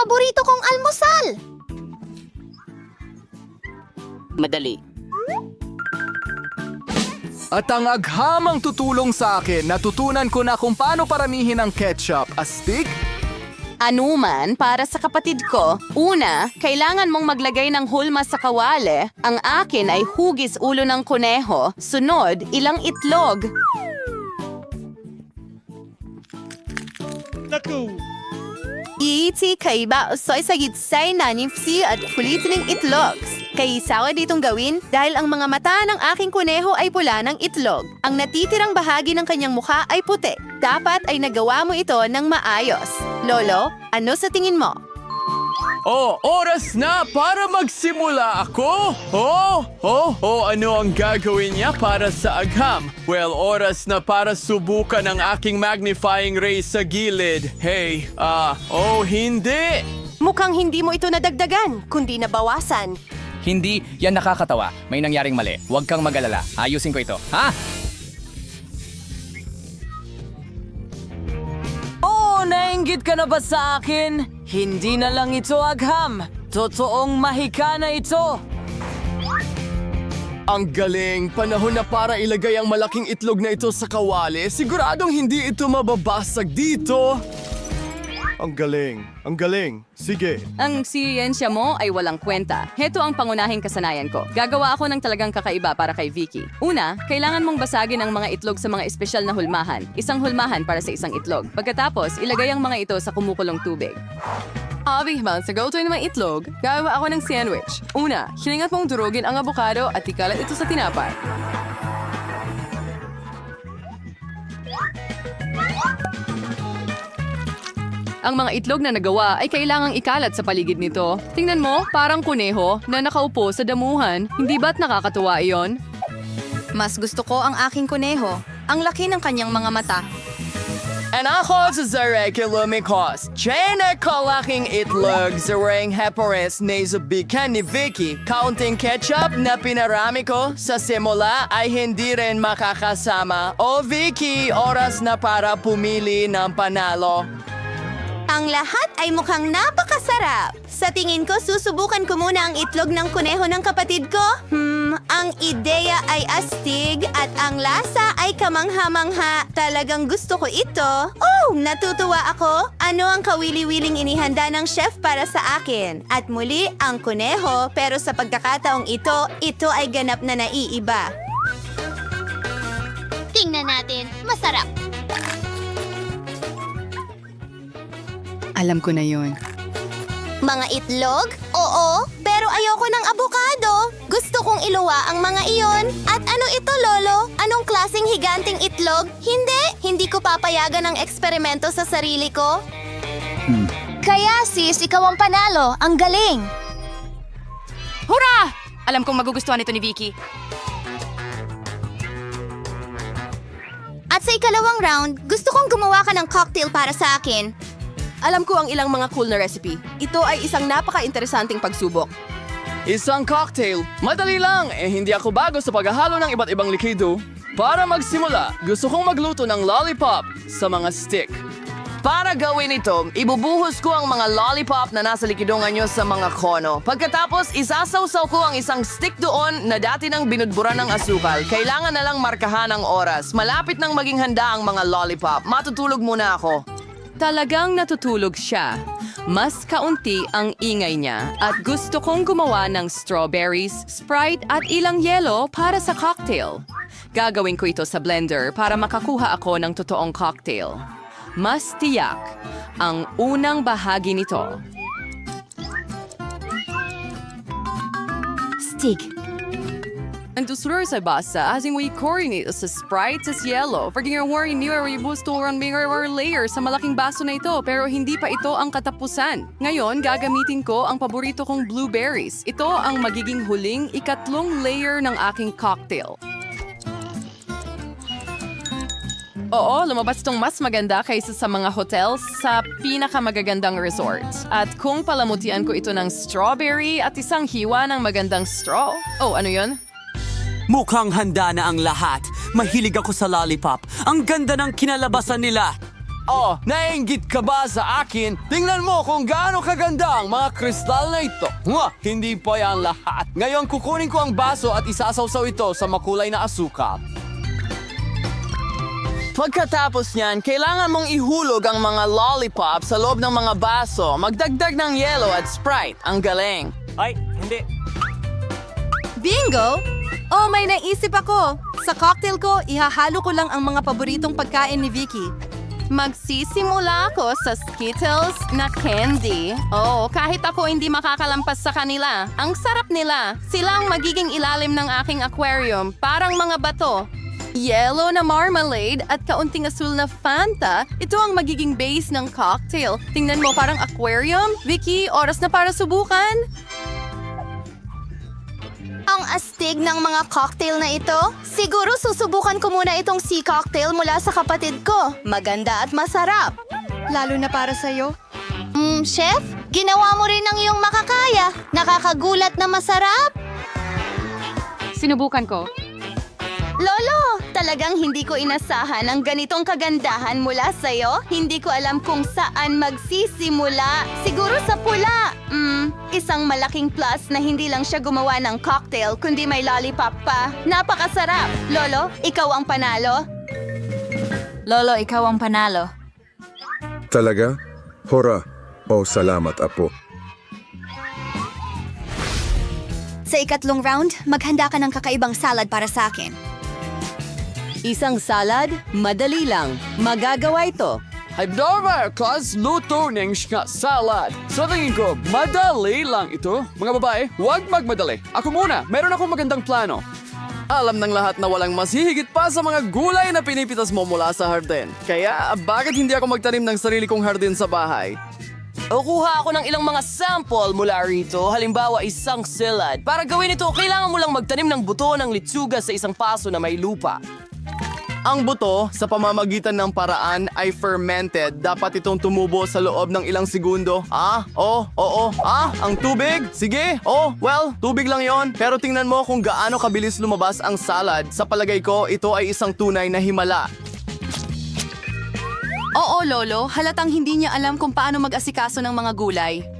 paborito kong almusal! Madali. At ang aghamang tutulong sa akin, natutunan ko na kung paano paramihin ang ketchup. Astig? Anuman para sa kapatid ko. Una, kailangan mong maglagay ng hulma sa kawali. Ang akin ay hugis ulo ng kuneho. Sunod, ilang itlog. Iiti kaiba usoy sa gitsay na nifsi at kulit ng itlogs. Kaisawa ditong gawin dahil ang mga mata ng aking kuneho ay pula ng itlog. Ang natitirang bahagi ng kanyang mukha ay puti. Dapat ay nagawa mo ito ng maayos. Lolo, ano sa tingin mo? Oh, oras na para magsimula ako! Oh, oh, oh, ano ang gagawin niya para sa agham? Well, oras na para subukan ang aking magnifying ray sa gilid. Hey, ah, oh, hindi! Mukhang hindi mo ito nadagdagan, kundi nabawasan. Hindi, yan nakakatawa. May nangyaring mali. Huwag kang mag-alala. Ayusin ko ito. Ha? Oo, nainggit ka na ba sa akin? Hindi na lang ito agham. Totoong mahika na ito. Ang galing! Panahon na para ilagay ang malaking itlog na ito sa kawali. Siguradong hindi ito mababasag dito. Ang galing! Ang galing! Sige! Ang siyensya mo ay walang kwenta. Heto ang pangunahing kasanayan ko. Gagawa ako ng talagang kakaiba para kay Vicky. Una, kailangan mong basagin ang mga itlog sa mga espesyal na hulmahan. Isang hulmahan para sa isang itlog. Pagkatapos, ilagay ang mga ito sa kumukulong tubig. Abihman, sa go-to ng mga itlog, gagawa ako ng sandwich. Una, hiningat mong durugin ang abokado at ikalat ito sa tinapay. Ang mga itlog na nagawa ay kailangang ikalat sa paligid nito. Tingnan mo, parang kuneho na nakaupo sa damuhan. Hindi ba't nakakatuwa iyon? Mas gusto ko ang aking kuneho. Ang laki ng kanyang mga mata. And ako sa Zarek Lumikos. Chena kalaking itlog sa ring hepores naisubikan ni Vicky. Counting ketchup na pinarami ko sa simula ay hindi rin makakasama. O Vicky, oras na para pumili ng panalo. Ang lahat ay mukhang napakasarap. Sa tingin ko, susubukan ko muna ang itlog ng kuneho ng kapatid ko. Hmm, ang ideya ay astig at ang lasa ay kamangha-mangha. Talagang gusto ko ito. Oh, natutuwa ako. Ano ang kawili-wiling inihanda ng chef para sa akin? At muli, ang kuneho, pero sa pagkakataong ito, ito ay ganap na naiiba. Tingnan natin, masarap. Alam ko na yon. Mga itlog? Oo, pero ayoko ng abokado. Gusto kong iluwa ang mga iyon. At ano ito, Lolo? Anong klaseng higanting itlog? Hindi, hindi ko papayagan ng eksperimento sa sarili ko. Kaya sis, ikaw ang panalo. Ang galing. Hurra! Alam kong magugustuhan ito ni Vicky. At sa ikalawang round, gusto kong gumawa ka ng cocktail para sa akin. Alam ko ang ilang mga cool na recipe. Ito ay isang napaka-interesanting pagsubok. Isang cocktail. Madali lang. Eh hindi ako bago sa paghahalo ng iba't ibang likido. Para magsimula, gusto kong magluto ng lollipop sa mga stick. Para gawin ito, ibubuhos ko ang mga lollipop na nasa likidongan nyo sa mga kono. Pagkatapos, isasawsaw ko ang isang stick doon na dati nang binudbura ng asukal. Kailangan na lang markahan ang oras. Malapit nang maging handa ang mga lollipop. Matutulog muna ako. Talagang natutulog siya. Mas kaunti ang ingay niya at gusto kong gumawa ng strawberries, Sprite at ilang yelo para sa cocktail. Gagawin ko ito sa blender para makakuha ako ng totoong cocktail. Mas tiyak ang unang bahagi nito. Stig. Tuslur sa basa, asing we coordinate sa Sprite sa yellow. Paging ang worry niyo ay busto ron binger or layer sa malaking baso na ito pero hindi pa ito ang katapusan. Ngayon, gagamitin ko ang paborito kong blueberries. Ito ang magiging huling ikatlong layer ng aking cocktail. Oo, lumabas itong mas maganda kaysa sa mga hotels sa pinakamagagandang resorts. At kung palamutian ko ito ng strawberry at isang hiwa ng magandang straw. Oh, ano yun? Mukhang handa na ang lahat. Mahilig ako sa lollipop. Ang ganda ng kinalabasan nila. Oh, nainggit ka ba sa akin? Tingnan mo kung gaano kaganda ang mga kristal na ito. Mwah! Hindi pa yan lahat. Ngayon kukunin ko ang baso at isasawsaw ito sa makulay na asukal. Pagkatapos niyan, kailangan mong ihulog ang mga lollipop sa loob ng mga baso. Magdagdag ng yellow at Sprite. Ang galing. Ay, hindi. Bingo! Oh, may naisip ako. Sa cocktail ko, ihahalo ko lang ang mga paboritong pagkain ni Vicky. Magsisimula ako sa Skittles na candy. Oo, kahit ako hindi makakalampas sa kanila. Ang sarap nila. Sila ang magiging ilalim ng aking aquarium, parang mga bato. Yellow na marmalade at kaunting asul na Fanta, ito ang magiging base ng cocktail. Tingnan mo parang aquarium. Vicky, oras na para subukan. Ang astig ng mga cocktail na ito? Siguro susubukan ko muna itong sea cocktail mula sa kapatid ko. Maganda at masarap. Lalo na para sa'yo. Hmm, chef, ginawa mo rin ang iyong makakaya. Nakakagulat na masarap. Sinubukan ko. Lolo, talagang hindi ko inasahan ang ganitong kagandahan mula sa'yo. Hindi ko alam kung saan magsisimula. Siguro sa pula. Hmm, isang malaking plus na hindi lang siya gumawa ng cocktail, kundi may lollipop pa. Napakasarap. Lolo, ikaw ang panalo. Lolo, ikaw ang panalo. Talaga? Hora. Oh, salamat, Apo. Sa ikatlong round, maghanda ka ng kakaibang salad para sa akin. Isang salad, madali lang. Magagawa ito. Hypnover class luto ng nga salad. Sa tingin ko, madali lang ito. Mga babae, huwag magmadali. Ako muna, meron akong magandang plano. Alam ng lahat na walang mas hihigit pa sa mga gulay na pinipitas mo mula sa hardin. Kaya, bakit hindi ako magtanim ng sarili kong hardin sa bahay? O kuha ako ng ilang mga sample mula rito. Halimbawa, isang salad. Para gawin ito, kailangan mo lang magtanim ng buto ng litsuga sa isang paso na may lupa. Ang buto, sa pamamagitan ng paraan, ay fermented. Dapat itong tumubo sa loob ng ilang segundo. Ah, oh, oo, ah, ang tubig? Sige, oh, well, tubig lang yon. Pero tingnan mo kung gaano kabilis lumabas ang salad. Sa palagay ko, ito ay isang tunay na himala. Oo, Lolo. Halatang hindi niya alam kung paano mag-asikaso ng mga gulay.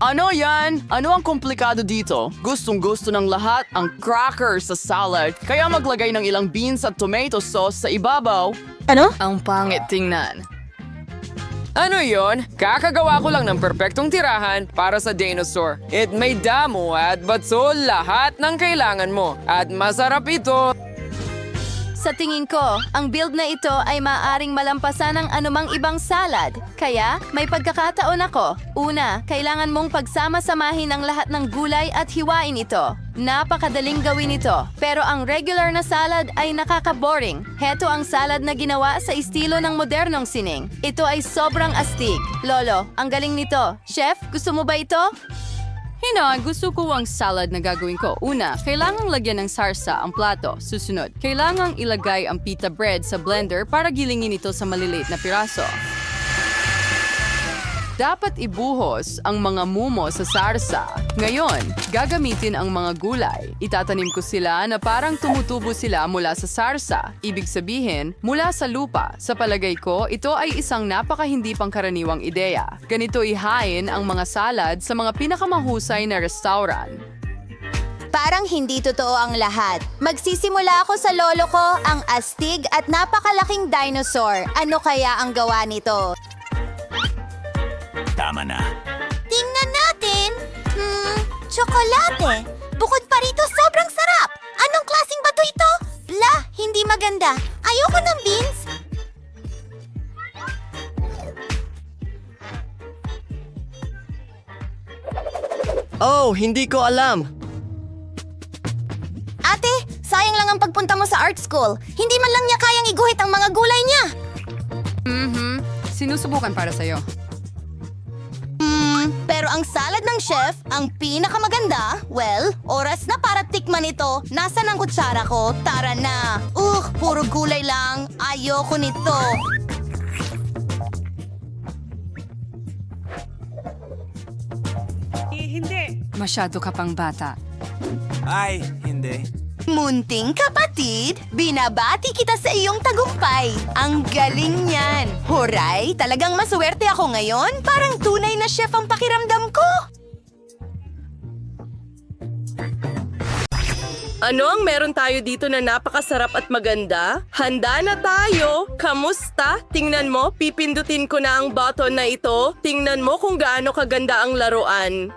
Ano yan? Ano ang komplikado dito? Gustong gusto ng lahat ang cracker sa salad. Kaya maglagay ng ilang beans at tomato sauce sa ibabaw. Ang pangit tingnan. Ano yon? Kakagawa ko lang ng perpektong tirahan para sa dinosaur. It may damo at bato lahat ng kailangan mo. At masarap ito. Sa tingin ko, ang build na ito ay maaring malampasan ng anumang ibang salad. Kaya, may pagkakataon ako. Una, kailangan mong pagsama-samahin ang lahat ng gulay at hiwain ito. Napakadaling gawin ito. Pero ang regular na salad ay nakaka-boring. Heto ang salad na ginawa sa estilo ng modernong sining. Ito ay sobrang astig. Lolo, ang galing nito. Chef, gusto mo ba ito? Hina, gusto ko ang salad na gagawin ko. Una, kailangang lagyan ng sarsa ang plato. Susunod, kailangang ilagay ang pita bread sa blender para gilingin ito sa maliliit na piraso. Dapat ibuhos ang mga mumo sa sarsa. Ngayon, gagamitin ang mga gulay. Itatanim ko sila na parang tumutubo sila mula sa sarsa. Ibig sabihin, mula sa lupa. Sa palagay ko, ito ay isang napaka hindi pangkaraniwang ideya. Ganito ihain ang mga salad sa mga pinakamahusay na restaurant. Parang hindi totoo ang lahat. Magsisimula ako sa lolo ko, ang astig at napakalaking dinosaur. Ano kaya ang gawa nito? Tama na. Tingnan natin. Hmm, tsokolate. Bukod pa rito, sobrang sarap. Anong klaseng bato ito? Bla, hindi maganda. Ayoko ng beans. Oh, hindi ko alam. Ate, sayang lang ang pagpunta mo sa art school. Hindi man lang niya kayang iguhit ang mga gulay niya. Mhm. Sinusubukan para sa'yo. Ang salad ng chef, ang pinakamaganda, well, oras na para tikman ito. Nasaan ang kutsara ko? Tara na. Ugh, puro gulay lang. Ayoko nito. Masyado ka pang bata. Ay, hindi. Munting kapatid, binabati kita sa iyong tagumpay. Ang galing niyan. Horay, talagang maswerte ako ngayon. Parang tunay na chef ang pakiramdam ko. Ano ang meron tayo dito na napakasarap at maganda? Handa na tayo! Kamusta? Tingnan mo, pipindutin ko na ang button na ito. Tingnan mo kung gaano kaganda ang laruan.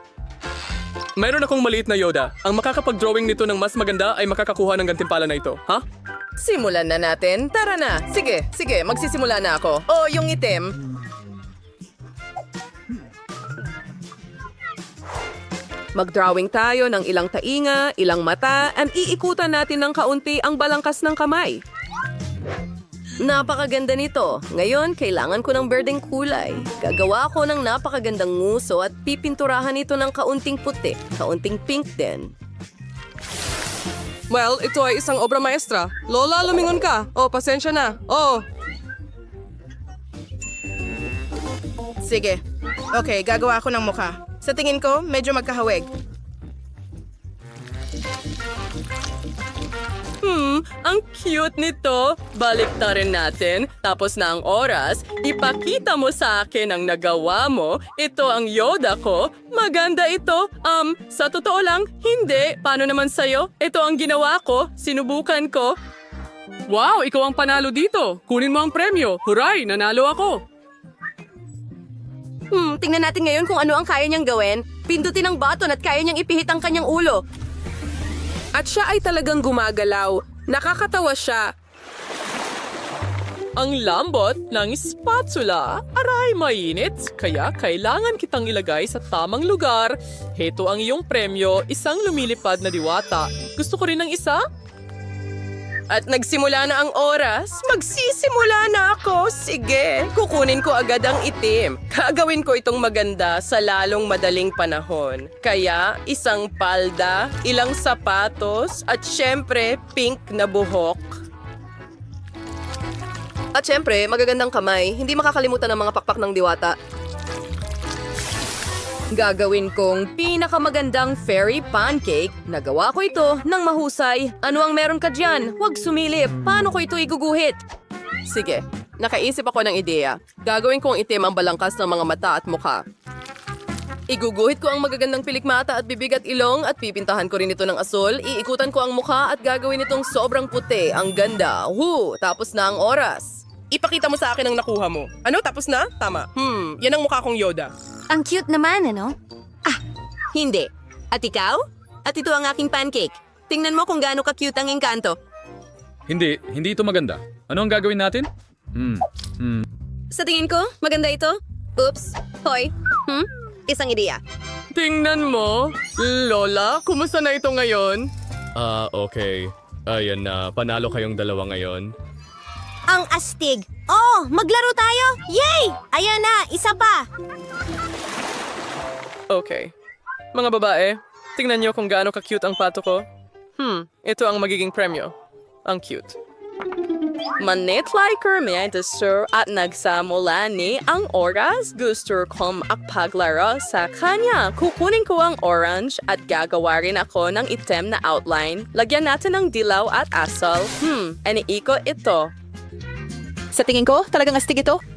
Mayroon akong maliit na Yoda. Ang makakapag-drawing nito ng mas maganda ay makakakuha ng gantimpala na ito. Ha? Simulan na natin. Tara na. Sige, sige, magsisimula na ako. Oh, yung itim. Mag-drawing tayo ng ilang tainga, ilang mata, and iikutan natin ng kaunti ang balangkas ng kamay. Napakaganda nito. Ngayon, kailangan ko ng berdeng kulay. Gagawa ako ng napakagandang nguso at pipinturahan ito ng kaunting puti, kaunting pink din. Well, ito ay isang obra maestra. Lola, lumingon ka. Oh, pasensya na. Oh, Sige. Okay, gagawa ako ng mukha. Sa tingin ko, medyo magkahawig. Hmm, ang cute nito. Balik na rin natin. Tapos na ang oras. Ipakita mo sa akin ang nagawa mo. Ito ang Yoda ko. Maganda ito. Um, sa totoo lang, hindi. Paano naman sa'yo? Ito ang ginawa ko. Sinubukan ko. wow, ikaw ang panalo dito. Kunin mo ang premyo. Huray, nanalo ako. Hmm, tingnan natin ngayon kung ano ang kaya niyang gawin. Pindutin ang button at kaya niyang ipihit ang kanyang ulo. At siya ay talagang gumagalaw. Nakakatawa siya. Ang lambot ng spatula. Aray, mainit. Kaya kailangan kitang ilagay sa tamang lugar. Heto ang iyong premyo, isang lumilipad na diwata. Gusto ko rin ng isa? At nagsimula na ang oras. Magsisimula na ako. Sige, kukunin ko agad ang itim. Gagawin ko itong maganda sa lalong madaling panahon. Kaya, isang palda, ilang sapatos, at syempre, pink na buhok. At syempre, magagandang kamay. Hindi makakalimutan ang mga pakpak ng diwata. Gagawin kong pinakamagandang fairy pancake. Nagawa ko ito ng mahusay. Ano ang meron ka dyan? Huwag sumilip. Paano ko ito iguguhit? Sige, nakaisip ako ng ideya. Gagawin kong itim ang balangkas ng mga mata at mukha. Iguguhit ko ang magagandang pilikmata at bibig at ilong at pipintahan ko rin ito ng asul. Iikutan ko ang mukha at gagawin itong sobrang puti. Ang ganda. Woo! Tapos na ang oras. Ipakita mo sa akin ang nakuha mo. Ano? Tapos na? Tama. Hmm, yan ang mukha kong Yoda. Ang cute naman, ano? Hindi. At ikaw? At ito ang aking pancake. Tingnan mo kung gaano ka-cute ang engkanto. Hindi, hindi ito maganda. Ano ang gagawin natin? Hmm, hmm. Sa tingin ko, maganda ito. Oops. Hoy. Hmm? Isang ideya. Tingnan mo. Lola, kumusta na ito ngayon? Ah, okay. Ayan na, panalo kayong dalawa ngayon. Ang astig. Oh, maglaro tayo! Yay! Ayan na, isa pa. Okay. Mga babae, tingnan niyo kung gaano ka-cute ang pato ko. Hmm, ito ang magiging premyo. Ang cute. Manit liker may sir at nagsamula ni ang oras. Gusto kong akpaglaro sa kanya. Kukunin ko ang orange at gagawa rin ako ng item na outline. Lagyan natin ng dilaw at asal. Hmm, iniiko ito. Sa tingin ko, talagang astig ito.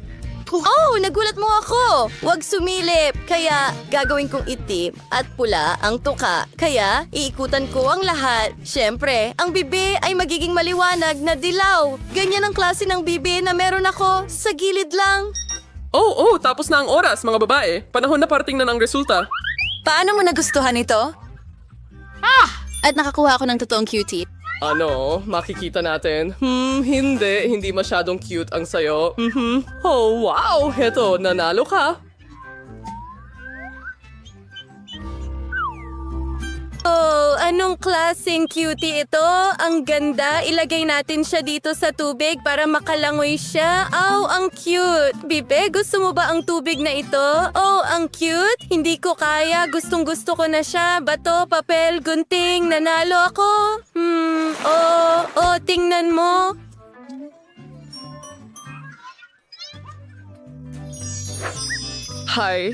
Oh, nagulat mo ako! Huwag sumilip! Kaya gagawin kong itim at pula ang tuka. Kaya iikutan ko ang lahat. Siyempre, ang bibi ay magiging maliwanag na dilaw. Ganyan ang klase ng bibi na meron ako sa gilid lang. Oh, oh, tapos na ang oras, mga babae. Panahon na parating na ng resulta. Paano mo nagustuhan ito? Ah! At nakakuha ako ng totoong cutie. Ano, makikita natin. Hmm, hindi. Hindi masyadong cute ang sayo. Mhm. Oh, wow! Heto, nanalo ka. Oh, anong klaseng cutie ito? Ang ganda. Ilagay natin siya dito sa tubig para makalangoy siya. Oh, ang cute. Bibe, gusto mo ba ang tubig na ito? Oh, ang cute. Hindi ko kaya. Gustong gusto ko na siya. Bato, papel, gunting. Nanalo ako. Hmm, oh, oh, tingnan mo. Hi.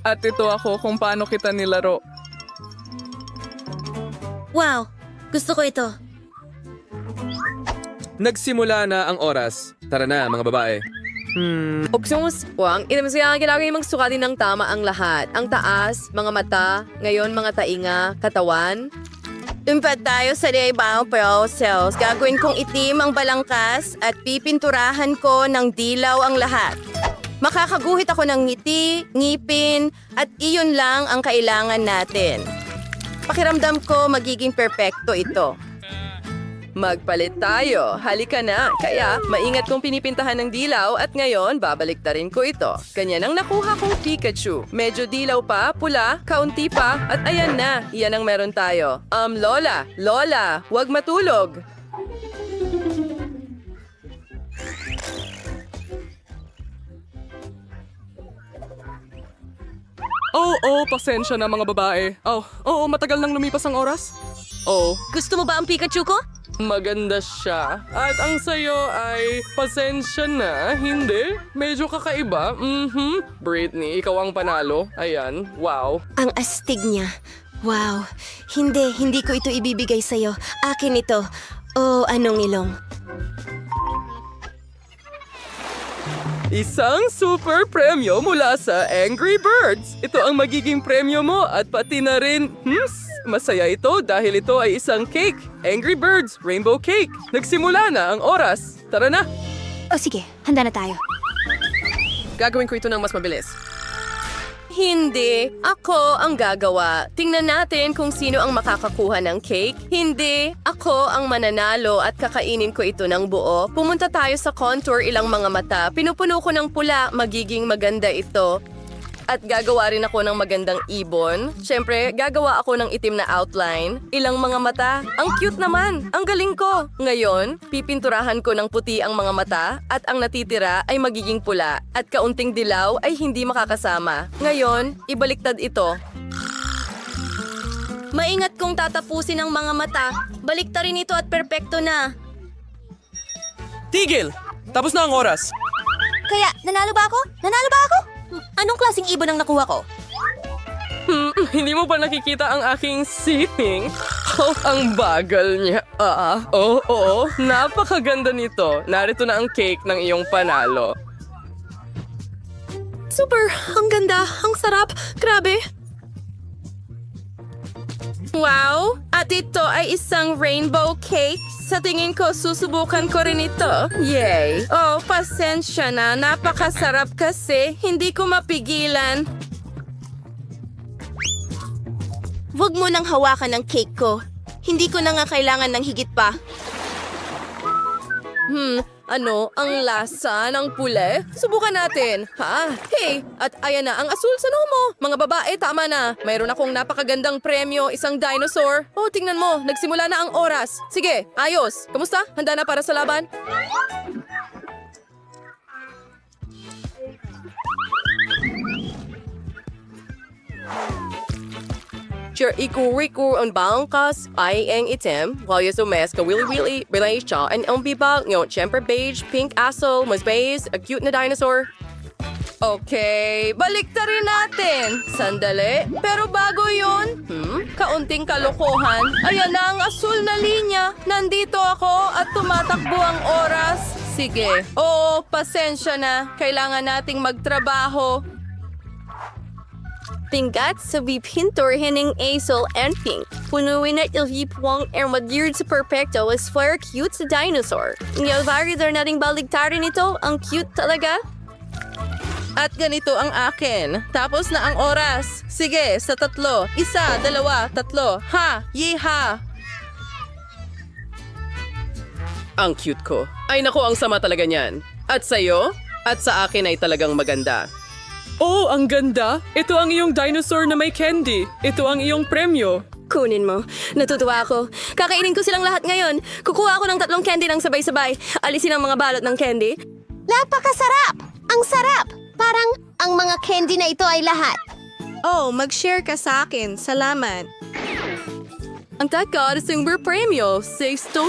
At ito ako kung paano kita nilaro. Wow, gusto ko ito. Nagsimula na ang oras. Tara na, mga babae. Opsyons, wang, inamasaya kailangan yung magsukatin ng tama ang lahat. Ang taas, mga mata, ngayon mga tainga, katawan. Tumpat tayo sa Daybao Pro Cells. Gagawin kong itim ang balangkas at pipinturahan ko ng dilaw ang lahat. Makakaguhit ako ng ngiti, ngipin, at iyon lang ang kailangan natin. Pakiramdam ko magiging perpekto ito. Magpalit tayo. Halika na. Kaya, maingat kong pinipintahan ng dilaw at ngayon, babalik ta rin ko ito. Ganyan ang nakuha kong Pikachu. Medyo dilaw pa, pula, kaunti pa, at ayan na. Iyan ang meron tayo. Um, Lola, Lola, wag matulog. Oh, oh, pasensya na mga babae. Oh, oo, matagal nang lumipas ang oras. Oh, Gusto mo ba ang Pikachu ko? maganda siya. At ang sayo ay pasensya na, hindi? Medyo kakaiba. Mhm. Britney, ikaw ang panalo. Ayan, wow. Ang astig niya. Wow. Hindi, hindi ko ito ibibigay sa'yo. Akin ito. Oh, anong ilong? Isang super premyo mula sa Angry Birds. Ito ang magiging premyo mo at pati na rin, hmm, masaya ito dahil ito ay isang cake. Angry Birds Rainbow Cake. Nagsimula na ang oras. Tara na! O sige, handa na tayo. Gagawin ko ito ng mas mabilis. Hindi. Ako ang gagawa. Tingnan natin kung sino ang makakakuha ng cake. Hindi. Ako ang mananalo at kakainin ko ito ng buo. Pumunta tayo sa contour ilang mga mata. Pinupuno ko ng pula. Magiging maganda ito. At gagawa rin ako ng magandang ibon. Siyempre, gagawa ako ng itim na outline. Ilang mga mata. Ang cute naman. Ang galing ko. Ngayon, pipinturahan ko ng puti ang mga mata at ang natitira ay magiging pula at kaunting dilaw ay hindi makakasama. Ngayon, ibaliktad ito. Maingat kong tatapusin ang mga mata. Balik rin ito at perpekto na. Tigil! Tapos na ang oras. Kaya, nanalo ba ako? Nanalo ba ako? Anong klaseng ibon ang nakuha ko? Hmm, hindi mo ba nakikita ang aking singing? Oh, ang bagal niya. Ah, oo, oo. Napakaganda nito. Narito na ang cake ng iyong panalo. Super! Ang ganda! Ang sarap! Grabe! Wow! At ito ay isang rainbow cake. Sa tingin ko, susubukan ko rin ito. Yay! Oh, pasensya na. Napakasarap kasi. Hindi ko mapigilan. Huwag mo nang hawakan ang cake ko. Hindi ko na nga kailangan ng higit pa. Hmm, ano ang lasa ng pule? Subukan natin. Ha? Hey, at ayan na ang asul sa noo mo. Mga babae, tama na. Mayroon akong napakagandang premyo, isang dinosaur. Oh, tingnan mo, nagsimula na ang oras. Sige, ayos. Kamusta? Handa na para sa laban? Sure, iku-riku ang bangkas ay ang itim, yung sumes ka wili-wili, relay siya, and ang bibag, ngayon, syempre beige, pink asshole, mas beige, a cute na dinosaur. Okay, balik ta rin natin. Sandali. Pero bago yun, hmm, kaunting kalokohan. Ayan na ang asul na linya. Nandito ako at tumatakbo ang oras. Sige. Oo, pasensya na. Kailangan nating magtrabaho. Tingkat sa pinturhin ng asul and pink. Punuin at ilhipuang er magyurd sa perpekto as flare cute sa dinosaur. Ngayon, varider nating baligtarin ito. Ang cute talaga. At ganito ang akin. Tapos na ang oras. Sige, sa tatlo. Isa, dalawa, tatlo. Ha! Yeha! Ang cute ko. Ay nako, ang sama talaga niyan. At sa'yo? At sa akin ay talagang maganda. Oh, ang ganda! Ito ang iyong dinosaur na may candy. Ito ang iyong premyo. Kunin mo. Natutuwa ako. Kakainin ko silang lahat ngayon. Kukuha ako ng tatlong candy ng sabay-sabay. Alisin ang mga balot ng candy. Napakasarap! Ang sarap! Parang ang mga candy na ito ay lahat. Oh, mag-share ka sa akin. Salamat. Ang taga, super premyo. Six to